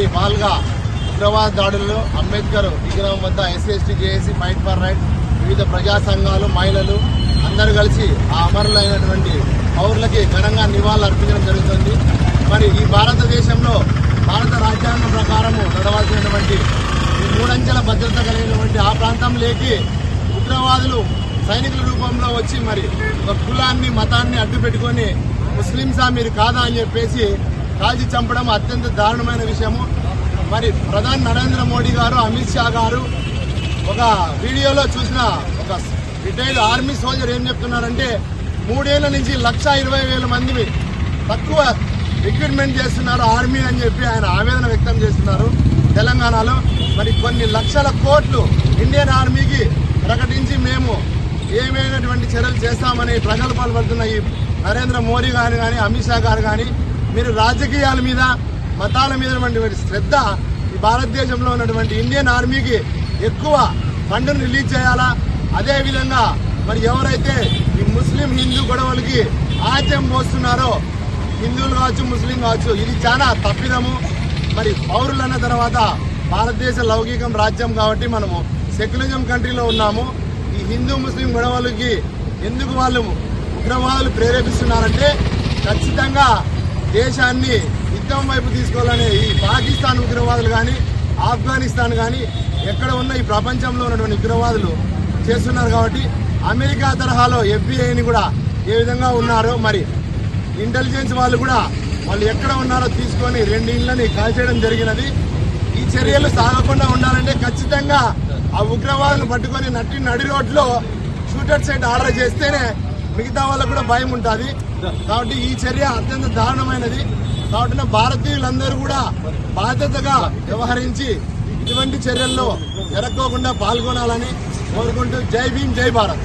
ఈరోజు మాల్గా ఉగ్రవాద దాడుల్లో అంబేద్కర్ విగ్రహం వద్ద SST JAC fight for right వివిధ ప్రజా సంఘాలు మహిళలు అందరూ కలిసి ఆ అమరులైనటువంటి పౌరులకి ఘనంగా నివాళులు అర్పించడం జరుగుతుంది. మరి ఈ భారతదేశంలో భారత రాజ్యాంగం ప్రకారము నడవాల్సినటువంటి మూడంచెల భద్రత కలిగినటువంటి ఆ ప్రాంతంలోకి ఉగ్రవాదులు సైనికుల రూపంలో వచ్చి మరి ఒక కులాన్ని మతాన్ని అడ్డు పెట్టుకొని ముస్లింసా మీరు కాదా అని చెప్పేసి కాల్చి చంపడం అత్యంత దారుణమైన విషయము. మరి ప్రధాని నరేంద్ర మోడీ గారు అమిత్ షా గారు ఒక వీడియోలో చూసిన ఒక రిటైర్డ్ ఆర్మీ సోల్జర్ ఏం చెప్తున్నారంటే మూడేళ్ళ నుంచి లక్ష ఇరవై వేల మంది తక్కువ రిక్రూట్మెంట్ చేస్తున్నారు ఆర్మీ అని చెప్పి ఆయన ఆవేదన వ్యక్తం చేస్తున్నారు తెలంగాణలో. మరి కొన్ని లక్షల కోట్లు ఇండియన్ ఆర్మీకి ప్రకటించి మేము ఏమైనటువంటి చర్యలు చేస్తామని ప్రజలు పాల్పడుతున్న ఈ నరేంద్ర మోడీ గారు కానీ అమిత్ షా గారు కానీ మీరు రాజకీయాల మీద మతాల మీద ఉన్నటువంటి శ్రద్ధ ఈ భారతదేశంలో ఉన్నటువంటి ఇండియన్ ఆర్మీకి ఎక్కువ ఫండ్ను రిలీజ్ చేయాలా? అదేవిధంగా మరి ఎవరైతే ఈ ముస్లిం హిందూ గొడవలకి ఆద్యం పోస్తున్నారో హిందువులు కావచ్చు ముస్లిం కావచ్చు ఇది చాలా తప్పిదము. మరి పౌరులు అన్న తర్వాత భారతదేశ లౌకికం రాజ్యం కాబట్టి మనము సెక్యులరిజం కంట్రీలో ఉన్నాము. ఈ హిందూ ముస్లిం గొడవలకి ఎందుకు వాళ్ళు ఉగ్రవాదులు ప్రేరేపిస్తున్నారంటే ఖచ్చితంగా దేశాన్ని యుద్ధం వైపు తీసుకోవాలనే ఈ పాకిస్తాన్ ఉగ్రవాదులు కానీ ఆఫ్ఘనిస్తాన్ కానీ ఎక్కడ ఉన్న ఈ ప్రపంచంలో ఉన్నటువంటి ఉగ్రవాదులు చేస్తున్నారు కాబట్టి అమెరికా తరహాలో ఎఫ్బిఐని కూడా ఏ విధంగా ఉన్నారో మరి ఇంటెలిజెన్స్ వాళ్ళు కూడా వాళ్ళు ఎక్కడ ఉన్నారో తీసుకొని రెండు ఇళ్ళని కాల్చేయడం జరిగినది. ఈ చర్యలు సాగకుండా ఉండాలంటే ఖచ్చితంగా ఆ ఉగ్రవాదులు పట్టుకొని నట్టి నడి రోడ్లో షూటర్ సెట్ ఆర్డర్ చేస్తేనే మిగతా వాళ్ళకు కూడా భయం ఉంటుంది. కాబట్టి ఈ చర్య అత్యంత దారుణమైనది. కాబట్టి భారతీయులందరూ కూడా బాధ్యతగా వ్యవహరించి ఇటువంటి చర్యల్లో జరగకుండా పాల్గొనాలని కోరుకుంటూ జై భీమ్ జై భారత్.